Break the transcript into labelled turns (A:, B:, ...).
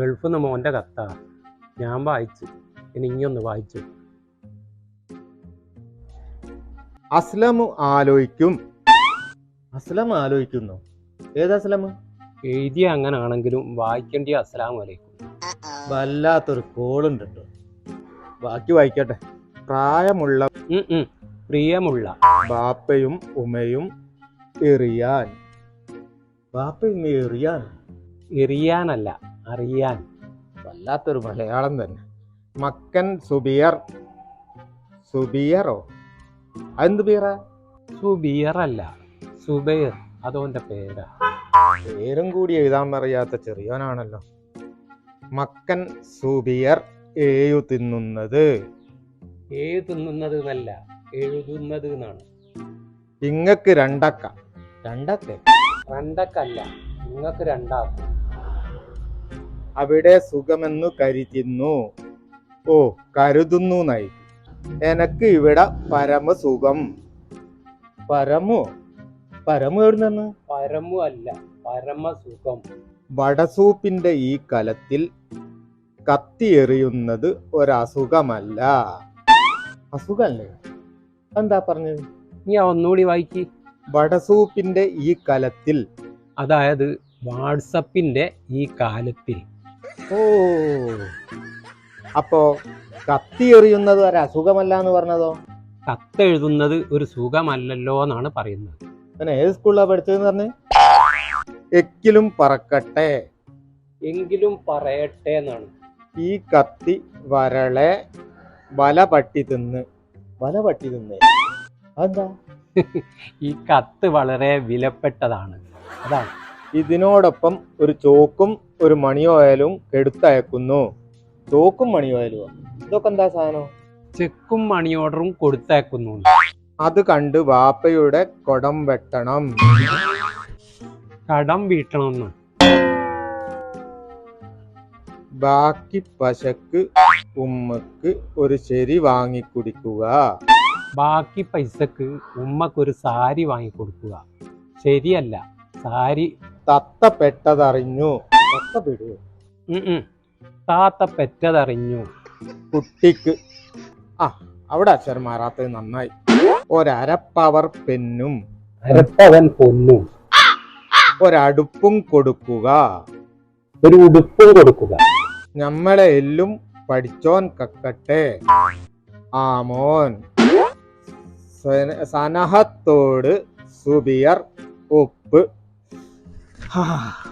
A: ഗൾഫിൽ നിന്ന് മോന്റെ കത്താ. ഞാൻ വായിച്ചു. ഇനി ഇനിയൊന്ന് വായിച്ചു.
B: അസ്ലം ആലോചിക്കും. അസ്ലം ആലോചിക്കുന്നു. ഏത് അസ്ലം?
A: എഴുതിയ അങ്ങനെ ആണെങ്കിലും വായിക്കേണ്ടി അസ്സലാം വലൈക്കും
B: വല്ലാത്തൊരു കോളുണ്ട് കേട്ടോ ബാക്കി വായിക്കട്ടെ. പ്രായമുള്ള
A: ഉം ഉം. പ്രിയമുള്ള.
B: ബാപ്പയും ഉമയും എറിയാൻ. ബാപ്പയും എറിയാൻ.
A: എറിയാനല്ല. അറിയാൻ.
B: വല്ലാത്തൊരു മലയാളം തന്നെ. മക്കൻ സുബിയർ. സുബിയറോ? അതെന്ത് ബിയറ
A: സുബിയറല്ല. സുബൈർ. അതോന്റെ പേരാ.
B: പേരും കൂടി എഴുതാൻ അറിയാത്ത ചെറിയവനാണല്ലോ. മക്കൻ സുബിയർ ഏയു തിന്നുന്നത്
A: ഏഴു തിന്നുന്നത് എന്നല്ല എഴുതുന്നത് എന്നാണ്
B: ഇങ്ങക്ക് രണ്ടക്ക. രണ്ടക്ക?
A: രണ്ടക്കല്ല നിങ്ങൾക്ക് രണ്ടാക്കും.
B: അവിടെ സുഖമെന്നു കരുതുന്നു. ഓ കരുതുന്നു നായി എനക്ക് ഇവിടെ പരമസുഖം. പരമോ? പരമു എവിടുന്നു
A: പരമു അല്ല പരമസുഖം.
B: വടസൂപ്പിന്റെ ഈ കലത്തിൽ കത്തിയെറിയുന്നത് ഒരസുഖമല്ല. അസുഖല്ലേ? എന്താ പറഞ്ഞത്?
A: നീ ഒന്നുകൂടി വായിക്കി.
B: വടസൂപ്പിന്റെ ഈ കലത്തിൽ
A: അതായത് വാട്സപ്പിന്റെ ഈ കാലത്തിൽ
B: ഓ. അപ്പോ കത്തി എറിയുന്നത് ഒരസുഖമല്ല എന്ന് പറഞ്ഞതോ?
A: കത്തെഴുതുന്നത് ഒരു സുഖമല്ലല്ലോ എന്നാണ് പറയുന്നത്.
B: പിന്നെ ഏത് സ്കൂളിലാ പഠിച്ചതെന്ന് പറഞ്ഞ്? എക്കിലും പറക്കട്ടെ.
A: എങ്കിലും പറയട്ടെ എന്നാണ്.
B: ഈ കത്തി വരളെ വല പട്ടി തിന്ന്. വല പട്ടി തിന്ന്. അതെന്താ?
A: ഈ കത്ത് വളരെ വിലപ്പെട്ടതാണ്. അതാണ്.
B: ഇതിനോടൊപ്പം ഒരു ചോക്കും ഒരു മണിയോയലും എടുത്തയക്കുന്നു ചോക്കും മണിയോയലും ഇതൊക്കെ എന്താ സാധനം?
A: ചെക്കും മണി ഓർഡറും കൊടുത്തയക്കുന്നു.
B: അത് കണ്ട് വാപ്പയുടെ കൊടം വെട്ടണം.
A: കടം വീട്ടണമെന്ന്
B: ബാക്കി പശക്ക് ഉമ്മക്ക് ഒരു ശരി വാങ്ങിക്കുടിക്കുക.
A: ബാക്കി പൈസക്ക് ഉമ്മക്കൊരു സാരി വാങ്ങിക്കൊടുക്കുക. ശരിയല്ല സാരി
B: തത്ത പെട്ടതറിഞ്ഞു തത്ത
A: പെറ്റതറിഞ്ഞു
B: കുട്ടിക്ക്. ആ അവിടെ അച്ഛൻ മാറാത്തത് നന്നായി. ഒരപ്പവർ പെന്നും
A: അരപ്പവൻ പൊന്നും.
B: ഒരടുപ്പും കൊടുക്കുക.
A: ഒരു ഉടുപ്പും കൊടുക്കുക.
B: ഞമ്മളെ എല്ലും പഠിച്ചോൻ കക്കട്ടെ. ആമോൻ. സന- സനഹത്തോട് സുബിയർ ഉപ്പ് 哈哈